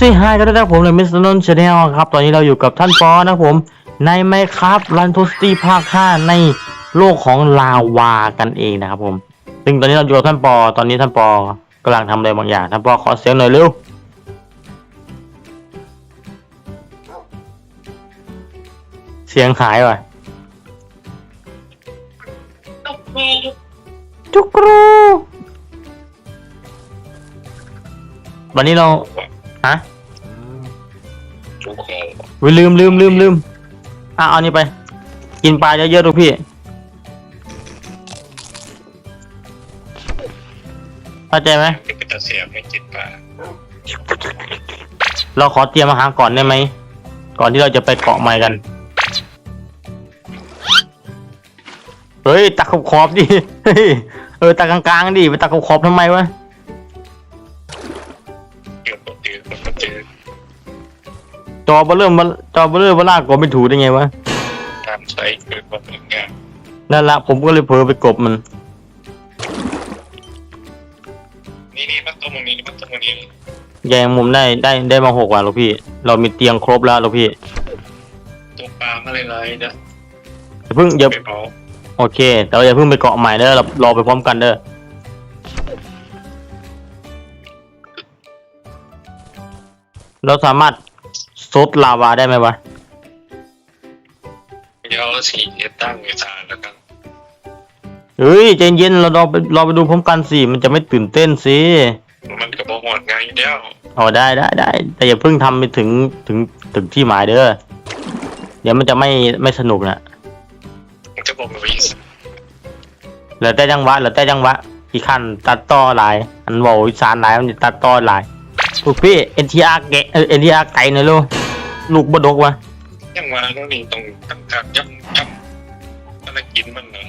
ก็สิฮายกันด้วยนะครับผมในมิสเตอร์นนท์ชาแนลครับ ตอนนี้เราอยู่กับท่านปอนะครับผมในไมครับรันทูสตีภาค 5 ในโลกของลาวากันเองนะครับผม ซึ่งตอนนี้เราอยู่กับท่านปอ ตอนนี้ท่านปอกำลังทำอะไรบางอย่าง ท่านปอขอเสียงหน่อยเร็วเสียงหายว่ะจุกรูวันนี้เราฮะทุก คนวิลืมลืมลืมลืมอะเอานี่ไป กินปลาเยอะๆดูพี่ เข้าใจไหมเป็นตาเสียบไม่จิตปลาเราขอเตรียมอาหารก่อนได้ไหม ก่อนที่เราจะไปเกาะใหม่กัน เฮ้ย ตักขอบขอบๆดิ เฮ้ย เออ ตักกลางๆดิ ไปตักขอบขอบๆทำไมวะ จอเบลเลอร์มาจอเบลเลอร์มาลากกดไม่ถูกได้ไงวะตามใส่คือแบบหนึ่งอย่างนั่นละผมก็เลยเผลอไปกบมัน นี่นี่มันตรงนี้มันตรงนี้แยงมุมได้ได้ได้มาหกว่ะลูกพี่ เรามีเตียงครบแล้วลูกพี่ตัวปลาอะไรไรนะอย่าเพิ่งอย่าไปเผาโอเค แต่ว่าอย่าเพิ่งไปเกาะใหม่เด้อเรารอไปพร้อมกันเด้อเราสามารถ ซดลาวาได้ไหมวะ เดี๋ยวสีตั้งเวลาแล้วกันเฮ้ยใจเย็นเรารอไปรอไปดูพร้อมกันสิ มันจะไม่ตื่นเต้นสิมันก็บอกหมดไงเดียวอ๋อได้ได้ได้ แต่อย่าเพิ่งทำไปถึงถึงถึงที่หมายเด้อ เดี๋ยวมันจะไม่ไม่สนุกนะมันจะบอกมาวิ่งแล้วแต่จังหวะแล้วแต่จังหวะอีกขั้นตัดต่อหลาย อันบอกอีสานหลายมันจะตัดต่อหลายลูกพี่เอ็นทีอาร์แกะเอ็นทีอาร์ไก่หน่อยลูก ลูกบดกวะยังมาแล้วนี่ตรงตั้งการย่ำย่ำอะไรกินมันเหรอ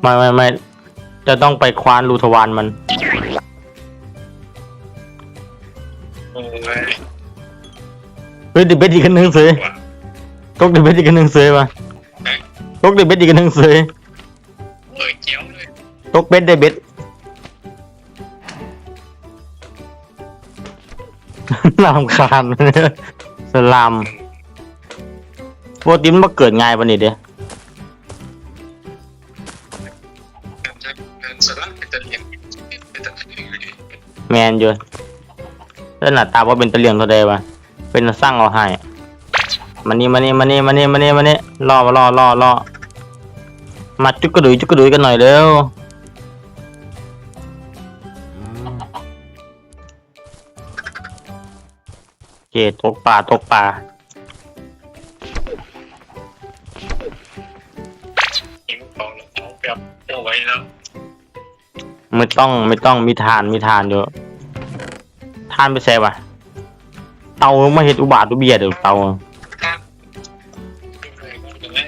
ไม่ไม่ไม่จะต้องไปควานรูทวานมันโอ้ยเฮ้ยเดบเบ็ดอีกคนหนึ่งเสยว่าตกเดบเบ็ดอีกคนหนึ่งเสยมาตกเดบเบ็ดอีกคนหนึ่งเสยเปิดเจียวเลยตกเบ็ดเดบเบ็ดลำคาญ สลามปรตีนมันมาเกิดง่ายปะนี่เด้การจะการสลับเป็นตะเลียงเป็นตะเลียงอยู่ดีแมนอยู่แล้วหน้าตาว่าเป็นตะเลียงเท่าใดวะเป็นสร้างเอาให้มานี่มานี่มานี่มานี่มานี่มานี่รอรอรอรอมาจุกกระดุยจุกกระดุยกันหน่อยเร็ว เคตกปลาตกปลาหิ้งของเอาแบบเอาไว้แล้วไม่ต้องไม่ต้องมีทานมีทานอยู่ทานไปแซ่บะเตาไม่เห็ดอุบาทอุเบียดเดี๋ยวเตาครับดูเลยก็จะแม่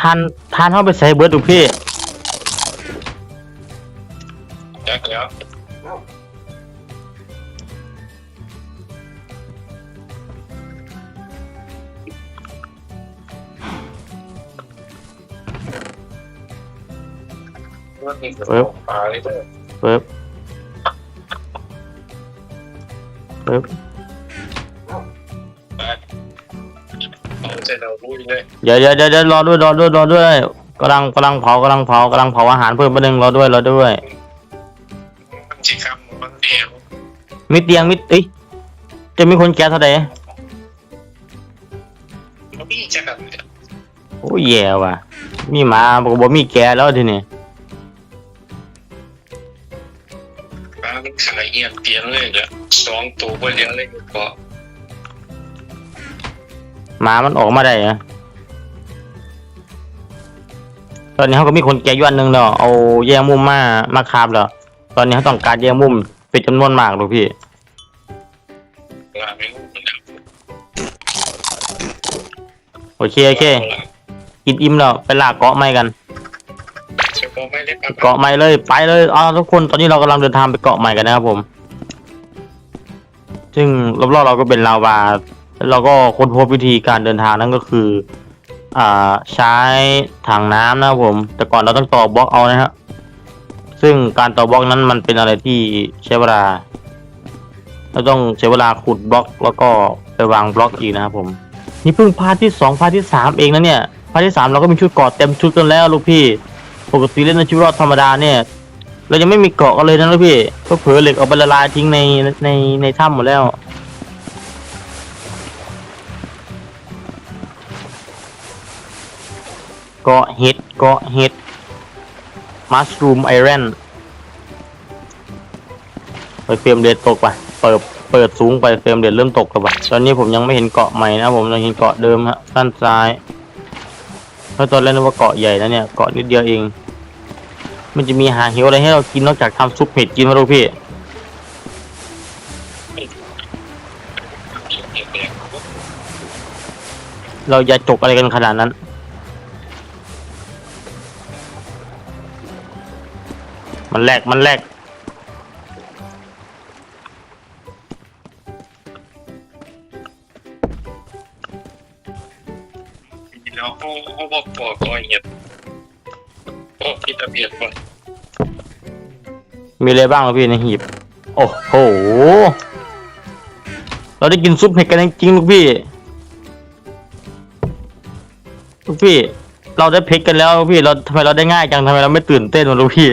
ทานทานเข้าไปใส่เบิร์ดดูพี่ แจ็คแล้ว ว่ามีกระป๋องปลาเลยเด้อปึ๊บปึ๊บเอาใจเราลุยเลยเดี๋ยวเดี๋ยวเดี๋ยวเดี๋ยวรอด้วยรอด้วยรอด้วยกำลังกำลังเผากำลังเผากำลังเผาอาหารเพิ่มประเด็นงรอด้วยรอด้วย มันจีคำมันเดียวมีเตียงมีเอ้ยจะมีคนแก่เท่าไหร่มันมีจักรเนี่ยโอ้ยแย่ว่ะ มีหมาบอกว่ามีแก่แล้วทีนี้ มันขายเงียบเตียงเลยเนี่ยสองตัวไปเดียวเลยก็หมามันออกมาได้อะตอนนี้เขาก็มีคนแก่ยู่อันหนึ่งแล้วเอาแยงมุมมามาคาบแล้วตอนนี้เขาต้องการแยงมุมเป็นจำนวนมากเลยพี่งาไม่รู้มันดับโอเคโอเคกินอิ่มแล้วไปลากเกาะไม้กันาะไม่เล็กเกาะใหม่เลยไปเลยเอาทุกคนตอนนี้เรากำลังเดินทางไปเกาะใหม่กันนะครับผม ซึ่งรอบๆเราก็เป็นลาวาแล้วเราก็ค้นพบวิธีการเดินทางนั่นก็คือ อ่าใช้ถังน้ำนะครับผม แต่ก่อนเราต้องต่อบล็อกเอานะครับซึ่งการต่อบล็อกนั้นมันเป็นอะไรที่ใช้เวลาเราต้องใช้เวลาขุดบล็อกแล้วก็ไปวางบล็อกอีกนะครับผม นี่เพิ่งพาร์ทที่สองพาร์ทที่สามเองนะเนี่ยพาร์ทที่สามเราก็มีชุดกราะเต็มชุดกันแล้วลูกพี่ ปกติเล่นในชีวิตรอดธรรมดาเนี่ย เรายังไม่มีเกาะกันเลยนะลูกพี่ก็เผลอเหล็กเอาไปละลายทิ้งในในในถ้ำหมดแล้ว เกาะเห็ดเกาะเห็ดมัสรูมไอรอนไปเฟรมเรทตกไปเปิดเปิดสูงไปเฟรมเรทเริ่มตกแล้วปะตอนนี้ผมยังไม่เห็นเกาะใหม่นะผมยังเห็นเกาะเดิมฮะด้านซ้ายเพราะตอนแรกนึกว่าเกาะใหญ่นะเนี่ยเกาะนิดเดียวเอง มันจะมีหาเหวอะไรให้เรากินนอกจากทำซุปเห็ดกินมาลูกพี่ เราอย่าจกอะไรกันขนาดนั้น มันแลกมันแลกแล้วเขาเขาบอกปอกก้อยเงียบ โอ้ที่ตะเบียดก่อนมีอะไรบ้างครับพี่ในหีบ โอ้โห เราได้กินซุปเห็ดกันจริงๆลูกพี่ ลูกพี่ เราได้เพชรกันแล้วลูกพี่ เราทำไมเราได้ง่ายจังทำไมเราไม่ตื่นเต้นวะลูกพี่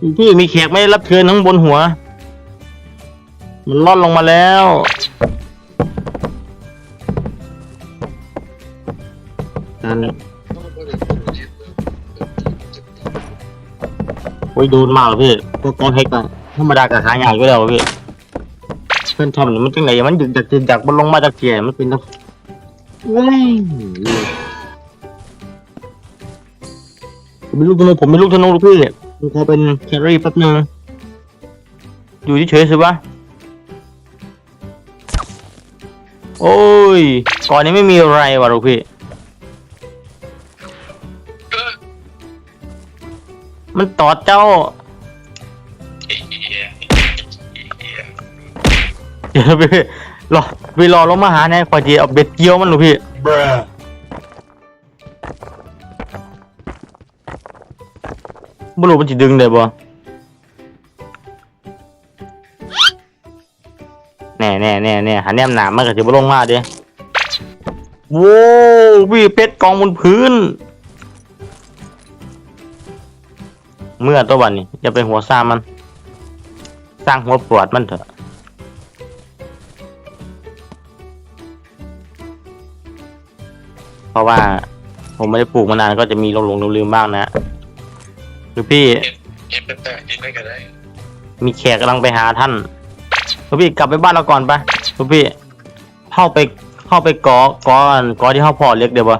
ลูกพี่มีแขกไม่ได้รับเชิญทั้งบนหัว มันล่อนลงมาแล้วันโอ้ยดูมากเลยพี่ตัวกองเฮกอะธรรมดากับขายใหญ่ก็แล้วพี่เพื่อนทำนี่มันจังไหนมันดึกจากดึกจากบนลงมาจากเกียมันเป็นตะเว้ยผมเป็นลูกธนูผมเป็นลูกธนูลูกพี่ผมขอเป็นแครี่แป๊บนึงอยู่เฉยๆสิวะโอ้ยก่อนนี้ไม่มีอะไรวะลูกพี่ มันตอดเจ้าเดี๋ยวไปรอไปรอลงมาหาแน่ขอจีเอาเบ็ดเกี่ยวมันหนูพี่บุรุษมันจะดึงได้บ่แน่แน่แน่แน่หันแนมหนามมันก็จะบ่ลงมาเด้โว้วพี่เพชรกองบนพื้น เมื่อตัววันนี้อย่าไปหัวซ่ามัน สร้างหัวปวดมันเถอะเพราะว่า ผมไม่ได้ปลูกมานานก็จะมีหลงๆลืมๆบ้างนะหรือพี่เห็นเป็นแต่เห็นได้ก็ได้มีแขกกำลังไปหาท่านหรือพี่กลับไปบ้านเราก่อนไปหรือพี่เข้าไปเข้าไปกอกออันกอที่เข้าพอเล็กเดี๋ยวบ่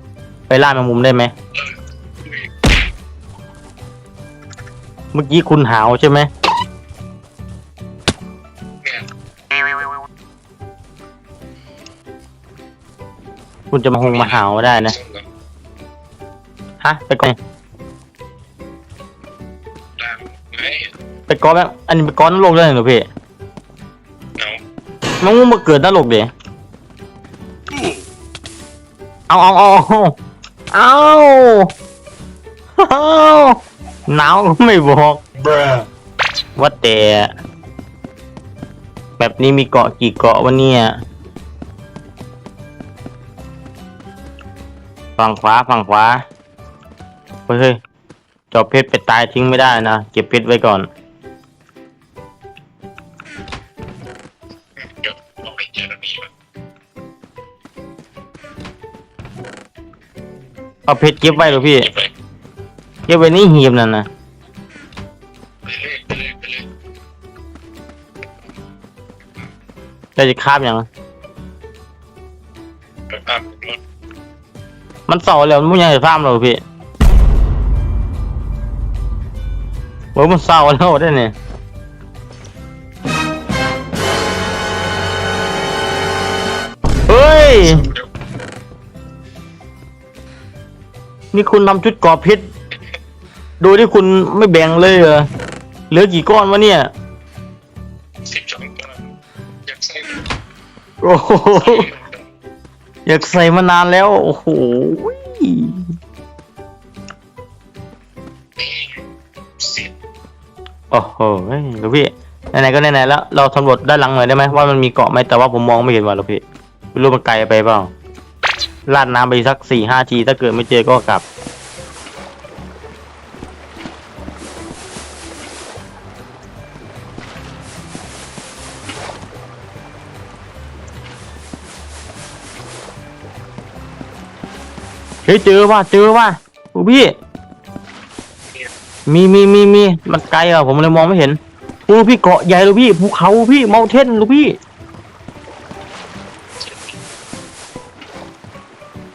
ไปล่าแมงมุมได้ไหม เมื่อกี้คุณหาวใช่ไหมแม่งคุณจะมาหงมาหาวได้นะส่งก่อนฮะ ไปก่อนตามไหนไปกอแบบอันนี้ไปกอนรกได้เหรอพี่เนาะแมงมุมมาเกิดนรกเดี๋ยเอาเอาเอาเอาเอาเอา หนาวก็ไม่บอก ว่าแต่แบบนี้มีเกาะกี่เกาะวะเนี่ยฝั่งขวาฝั่งขวาเฮ้ยเฮ้ยเจอบเพชรไปตายทิ้งไม่ได้นะเก็บเพชรไว้ก่อนเดี๋ยวบอกไปเจอระบีมันเอาเพชรเก็บไว้เหรอพี่ เก็บไปเก็บไว้ในี่หีบนั่นนะไปเลยไปเลยไปเลยเราจะคาบยังมันเสาแล้วมันยังจะฟาร์มเราพี่โอ้ยมันเศร้าแล้วได้เนี่ยเฮ้ย นี่คุณทำชุดกรอบพชร โดยที่คุณไม่แบ่งเลยเหรอเหลือกี่ก้อนวะเนี่ย สิบสองตัวอยากใส่โอ้โหอยากใส่มานานแล้ว โอ้โหสิบโอ้โหเฮ้ยลูกพี่ไหนๆก็ไหนๆแล้ว เราสำรวจด้านหลังหน่อยได้ไหมว่ามันมีเกาะไหมแต่ว่าผมมองไม่เห็นว่ะลูกพี่ไม่รู้มันไกลไปเปล่าลาดน้ำไปสักสี่ห้าทีถ้าเกิดไม่เจอก็กลับ เฮ้ยเจอว่ะเจอว่ะลูกพี่ มีมีมีมีมันไกลอะผมเลยมองไม่เห็นโอ้พี่เกาะใหญ่เลยพี่ภูเขาพี่เมาเทนลูกพี่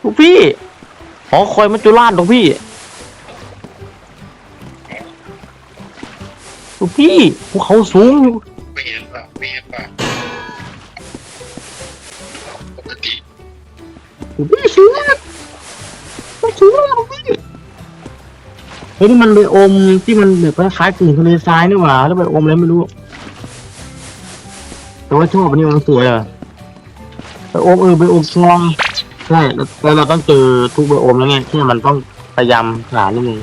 ลูกพี่หอคอยมัจจุราชลูกพี่ลูกพี่ภูเขาสูงไม่เห็นป่ะไม่เห็นป่ะปกติลูกพี่สูงมาก มันสูงมากลูกพี่เฮ้ยนี่มันเลยอมที่มันแบบคล้ายๆกึ่งทะเลทรายนี่หว่าแล้วไปอมอะไรไม่รู้ แต่ว่าชอบอันนี้มันสวยอะไปอมเออไปอมคลองใช่แล้วเราต้องเจอทุกใบอมแล้วไงที่มันต้องพยายามหานิดนึง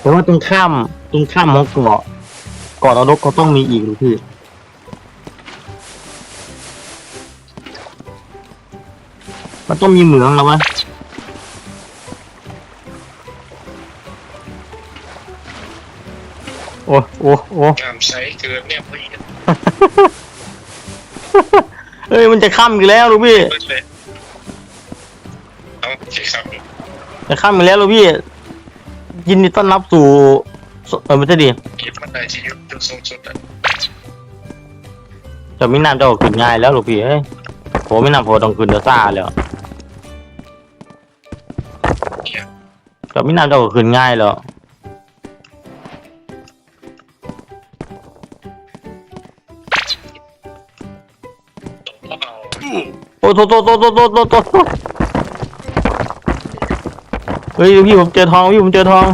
แต่ว่าตรงข้ามตรงข้ามของเกาะเกาะนรกก็ต้องมีอีกหรือพี่ มันต้องมีเหมืองแล้ววะโอ้โอ้โอ้งามใสเกินเนี่ยไม่เห็นเอ้ยมันจะค่ำอีกแล้วลูกพี่ เบิดเลยเอาโอเคครับจะค่ำอีกแล้วลูกพี่ ยินดีต้อนรับสู่สเออไม่ใช่ดิหยิบมันได้ที่ยุบจุดสูงสุดอะจะไม่นานจะออกขึ้นง่ายแล้วลูกพี่เอ้ยโหไม่นานพอต้องขึ้นเดยวซ่าแล้วเนี่ ก็ไม่น่าจะเอาคืนง่ายหรอกโอ้โตโตโตโตโตโตโตเฮ้ยพี่ผมเจอทองพี่ผมเจอทอง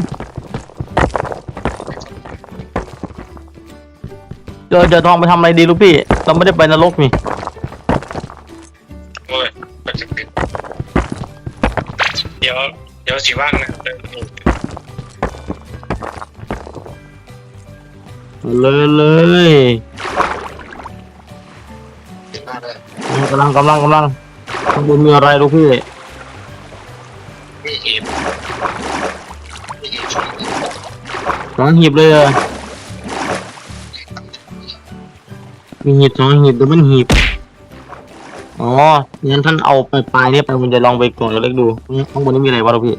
เจอเจอทองไปทำอะไรดีลูกพี่ เราไม่ได้ไปนรกนี่เดี๋ยวเดี๋ยวสิว่างนะ เลยเลยสิว่างเลยกำลังกำลังกำลังข้างบนมีอะไรลูกพี่มีเห็บมีเห็บสองสองหีบเลยเหรอมีหีบสองหีบแต่มันหีบอ๋องั้นท่านเอาไปปลายๆเนี่ยไปมันจะลองไปกดเล็กดูข้างบนนี้มีอะไรวะลูกพี่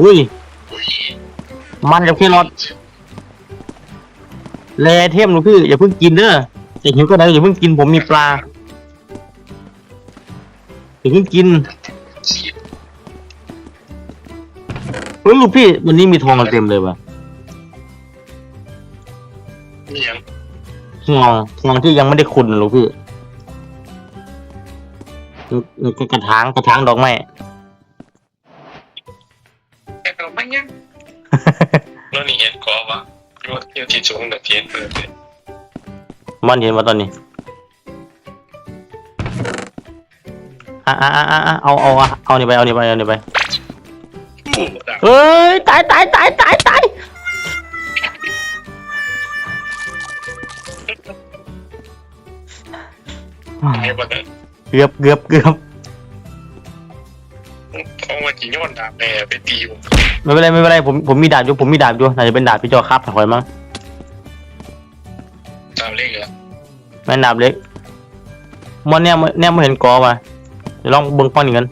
อุ้ยอุ้ย มันกับแครอทแลเทมลูกพี่อย่าเพิ่งกินเด้อจะหิวก็ได้อย่าเพิ่งกินผมมีปลาอย่าเพิ่งกินสีเฮ้ยลูกพี่วันนี้มีทองกันเต็มเลยว่ะนี่ยังทองทองที่ยังไม่ได้ขุดลูกพี่แล้วแล้วก็กระถางกระถางดอกไม้ แล้วนี่เห็นกอวะยอยอดที่สูงแต่เทียนเปิดเลยมันเห็นว่าตอนนี้อะอะอะอะอะเอาเอาเอาเอานี่ไปเอานี่ไปเอานี่ไปโอ้ดังเฮ้ยตายตายตายตายตายไอ้บ้านเกือบเกือบเกือบ เขาว่าจีนยอดดาบแม่ไปตีผม ไม่เป็นไรไม่เป็นไรผมผมมีดาบอยู่ผมมีดาบอยู่น่าจะเป็นดาบพี่จอครับถอยมั้งตามเลขอะแม่นดาบเล็กมันเนี่ยมันเนี่ยไม่เห็นกอมาเดี๋ยวลองเบิ้งป้อนอีกกัน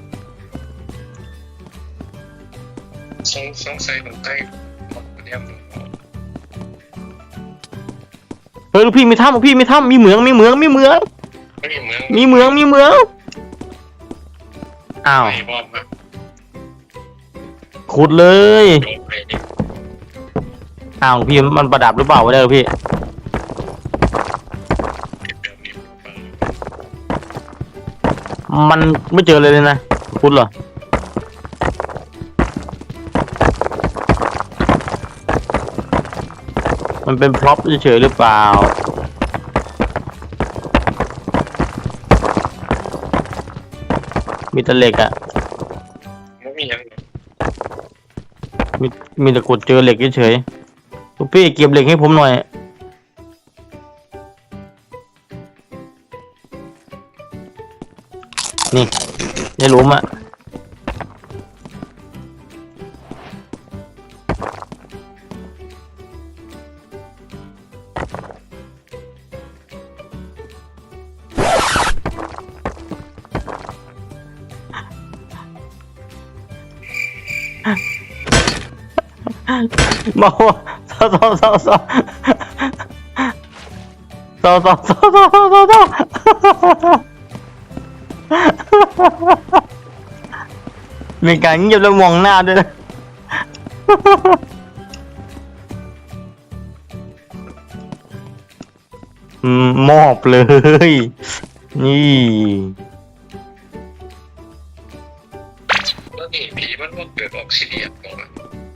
สงสงสัยผมใกล้หมดเนี่ยเฮ้ยลูกพี่มีถ้ำลูกพี่มีถ้ำมีเหมืองมีเหมืองมีเหมือง ไม่มีเมืองมีเหมืองมีเหมือง อ้าว ไม่บอมอะ ขุดเลยอ้าวพี่มันประดับหรือเปล่าไม่ได้หรอพี่ มันไม่เจอเลยเลยนะขุดเหรอมันเป็นพร็อพเฉยหรือเปล่า มีตะเล็กอะ มีแต่กดเจอเหล็กเฉยๆลูกพี่เก็บเหล็กให้ผมหน่อย นี่ในหลุมอะ มาหัวเศร้าเศร้าเศร้าเศร้าเศร้าเศร้าเศร้าเศร้าเศร้าเศร้าเศร้ามีการเงียบแล้วมองหน้าด้วยนะอืมมอบเลย นี่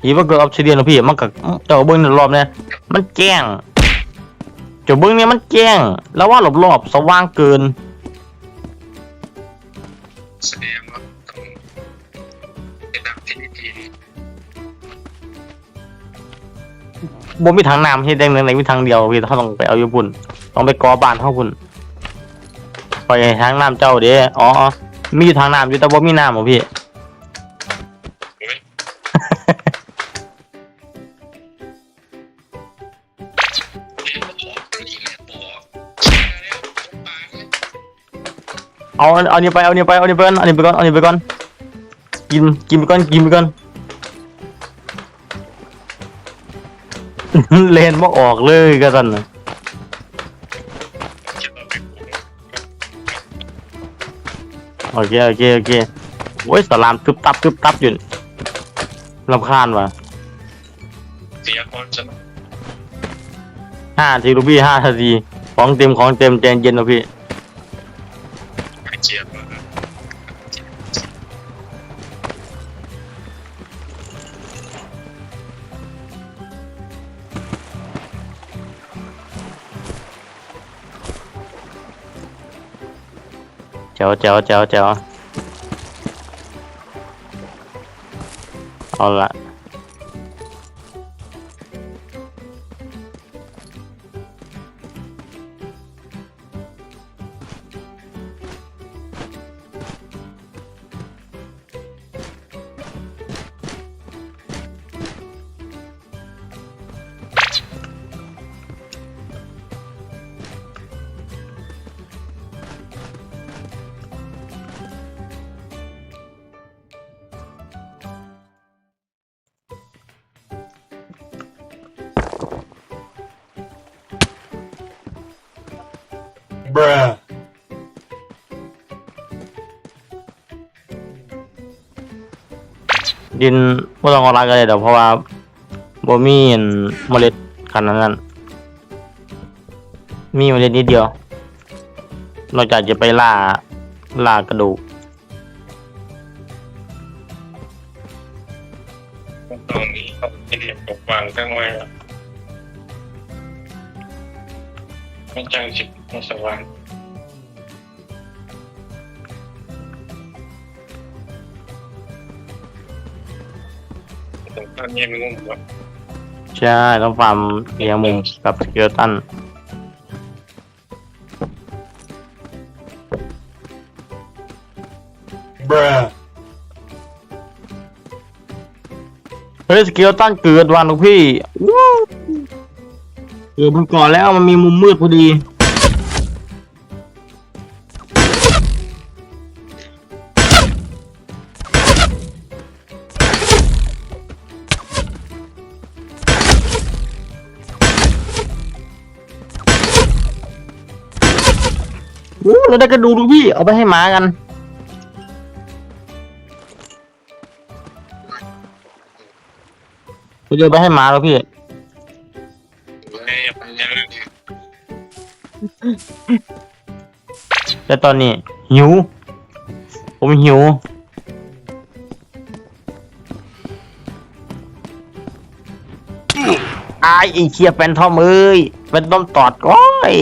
อีว่าเกิดออฟซิเดียนนะพี่มันกับเจ้าเบิ้งในรอบเนี่ยมันแกล้งเจ้าเบิ้งเนี่ยมันแกล้ง แล้วว่ารอบๆสว่างเกินแสดงว่าต้องเป็นดับที่ดีบ่มีทางน้ำที่แดงในมีทางเดียวพี่เขาต้องไปเอาอยู่พุ่นต้องไปกอบ้านเขาพุ่นไปทางน้ำเจ้าเด้อ๋ออ๋อมีอยู่ทางน้ำอยู่แต่บ่มีน้ำหรอพี่ เอาเอาเนี่ยไปเอาเนี่ยไปเอาเนี่ยไปก่อนเอาเนี่ยไปก่อนเอาเนี่ยไปก่อนกินกินไปก่อนกินไปก่อนเลนบ่ออกเลยก็สั่นนะโอเคโอเคโอเคโอ้ยสลามตึบตับตึบตับอยู่ลำคาญว่ะเสียก่อนจะห้าทีลูกพี่ห้านาทีของเต็มของเต็มใจนเย็นนะพี่ เจ๋วเจ๋วเจ๋วเจ๋วเอาละ ดินไม่ต้องเอาลายกันเลยเดี๋ยวเพราะว่าบ่มีอันเมล็ดขนาดนั้น มีเมล็ดนิดเดียวนอกจากจะไปล่าล่ากระดูกตอนนี้เขาเรียนปกวางทั้งไว้ไม่จังสิบมาสว่าง ต่ตอนนี้มันงงว่าใช่ต้องฟาร์มเลียมุมกับสเกลตันเฮ้ยสเกลตันเกิดวันลูกพี่ว้าวเกิดมันก่อนแล้วมันมีมุมมืดพอดี อ้เราได้กระดูกลูพี่ เอาไปให้หมากัน เราจะเอาไปให้หมาแล้วพี่ แต่ตอนนี้ หิว ผมหิว อายไอเชียแฟนทอมเอ้ย แฟนทอมตอดก้อย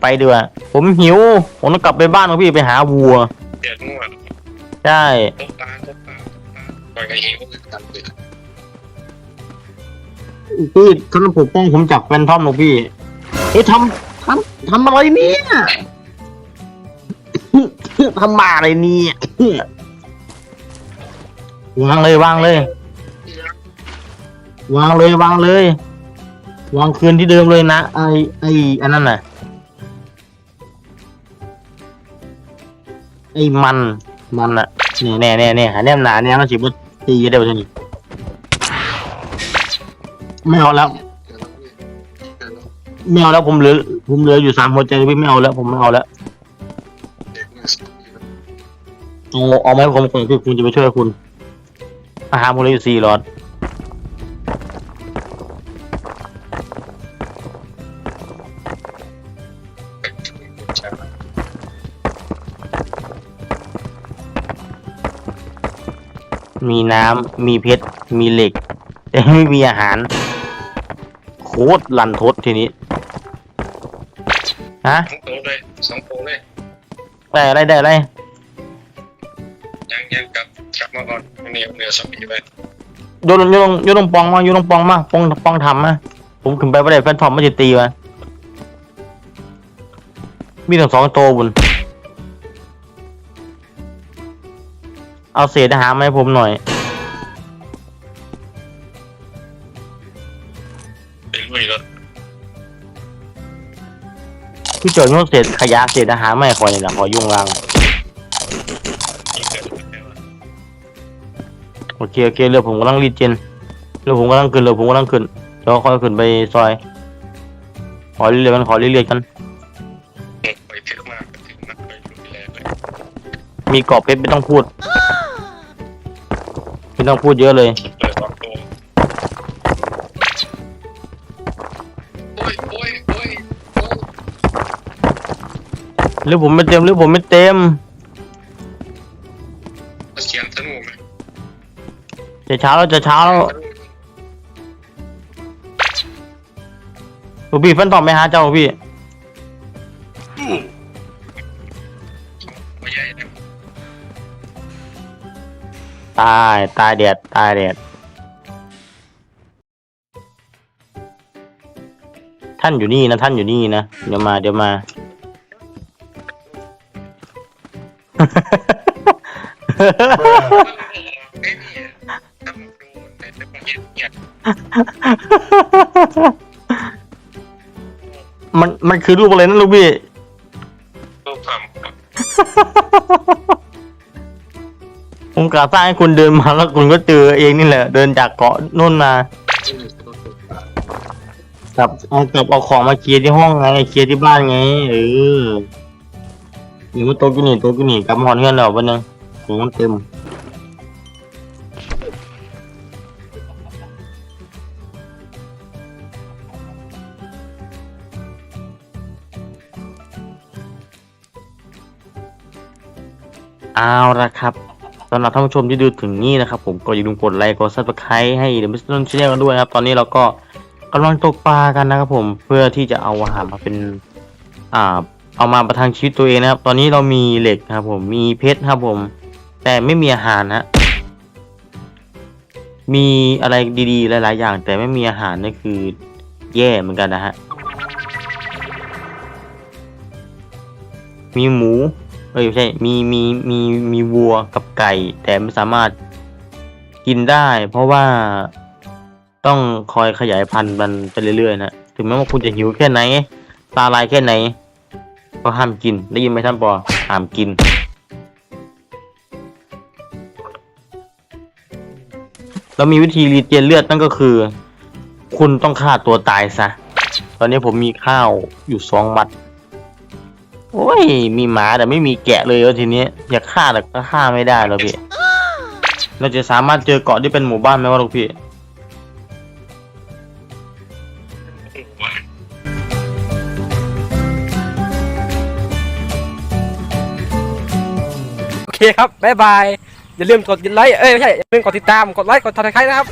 ไปเดือผมหิว ผมต้องกลับไปบ้านของพี่ไปหาวัว เดือดงวดใช่ใช่ตกปลาตกปลาตกปลาปล่อยกระหิวตัดเลยพี่ท่านปกป้องผมจากแฟนทอมหนูพี่เฮ้ยทำทำทำอะไรเนี่ย ทำมาอะไรเนี่ยวางเลยวางเลย วางเลยวางเลย วางคืนที่เดิมเลยนะ ไอไออันนั้นน่ะไอมันมันอะนี่แน่แน่แน่หาแนมหนาเนี่ยมันสิบตีเดียวเท่านี้ไม่เอาแล้วไม่เอาแล้วผมเหลือผมเหลืออยู่สามหัวใจพี่ไม่เอาแล้วผมไม่เอาแล้วเอาเอาไหมผมก่อนคือคุณจะไปช่วยคุณอาหารผมเหลืออยู่สี่หลอด มีน้ำมีเพชร มีเหล็ก แต่ไม่มีอาหาร โคตรลันทดทีนี้ ฮะ สองตัวเลยสองตัวเลยได้อะไรได้อะไรยังยังกลับกลับมาก่อนเหนียวเหนือสปีไปโยนโยนโยนลงปองมาโยนลงปองมาปองปองทำมาผมขึ้นไปไม่ได้แฟนทอมไม่จะตีมามีถึงสองตัวบุญ เอาเศษอาหารมาให้ผมหน่อยไปลุยรถพี่โจอยโยนเศษขยะเศษอาหารไม่คอยนี่แหละขอยุ่งรังยิงเกิดอะไรวะโอเคโอเคเรือผมกำลังรีดเจนเรือผมกำลังขึ้นเรือผมกำลังขึ้นเดี๋ยวค่อยขึ้นไปซอย ขอเรื่อยๆกันขอเรื่อยๆกัน ไปถึงมากถึงมากไปลุยแรงเลยมีกรอบเพชรไม่ต้องพูดไม่ ต้องพูดเยอะเลย เปิดสองตัวโอ้ยโอ้ยโอ้ยโอ้ยหรือผมไม่เต็มหรือผมไม่เต็มเสียงธนูไหมจะเช้าแล้วจะเช้าแล้วลูกพี่ฟันตอบไหมฮะเจ้าพี่ไม่ใตายตายแดดตายแดดท่านอยู่นี่นะท่านอยู่นี่นะเดี๋ยวมาเดี๋ยวมา ไอ้นี่ถ้ามันดูในแต่ประเทศเนี่ยมันมันคือรูปอะไรนะลูกพี่ กะสร้างให้คุณเดินมาแล้วคุณก็เจอเองนี่แหละ เดินจากเกาะนู่นมา กลับเอากลับเอาของมาเคลียร์ที่ห้องไงเคลียร์ที่บ้านไง เอออยู่มาโตะกินนี่โตะกินนี่กลับมาหอนเงินแล้ววันนึงของมันเต็มเอาละครับ สำหรับท่านผู้ชมที่ดูถึงนี่นะครับผมก็อย่าลืมกดไลค์กดซับสไครต์ให้เดอะมิสเตอร์ชแนลกันด้วยนะครับ ตอนนี้เราก็กำลังตกปลากันนะครับผมเพื่อที่จะเอาอาหารมาเป็นอ่าเอามาประทังชีวิตตัวเองนะครับ ตอนนี้เรามีเหล็กครับผมมีเพชรครับผม แต่ไม่มีอาหารฮะมีอะไรดีๆ หลาย ๆ อย่าง แต่ไม่มีอาหารนี่คือแย่เหมือนกันนะฮะมีหมู อ้ยไม่ใช่มีมีมีมีวัวกับไก่ แต่ไม่สามารถกินได้ เพราะว่าต้องคอยขยายพันธุ์มันไปเรื่อยๆนะถึงแม้ว่าคุณจะหิวแค่ไหน ตาลายแค่ไหน ก็ห้ามกินได้ยินไหมท่านปอห้ามกินเรามีวิธีรีเจนเลือดนั่นก็คือ คุณต้องฆ่าตัวตายซะ ตอนนี้ผมมีข้าวอยู่สองมัด โอ้ย มีหมาแต่ไม่มีแกะเลยแล้วทีนี้อยากฆ่าแต่ก็ฆ่าไม่ได้แล้วพี่ เราจะสามารถเจอเกาะที่เป็นหมู่บ้านไหมวะลูกพี่โอเคครับบ๊ายบาย อย่าลืมกดไลค์ เอ้ย ไม่ใช่ อย่าลืมกดติดตาม กดไลค์ กดติดตามนะครับ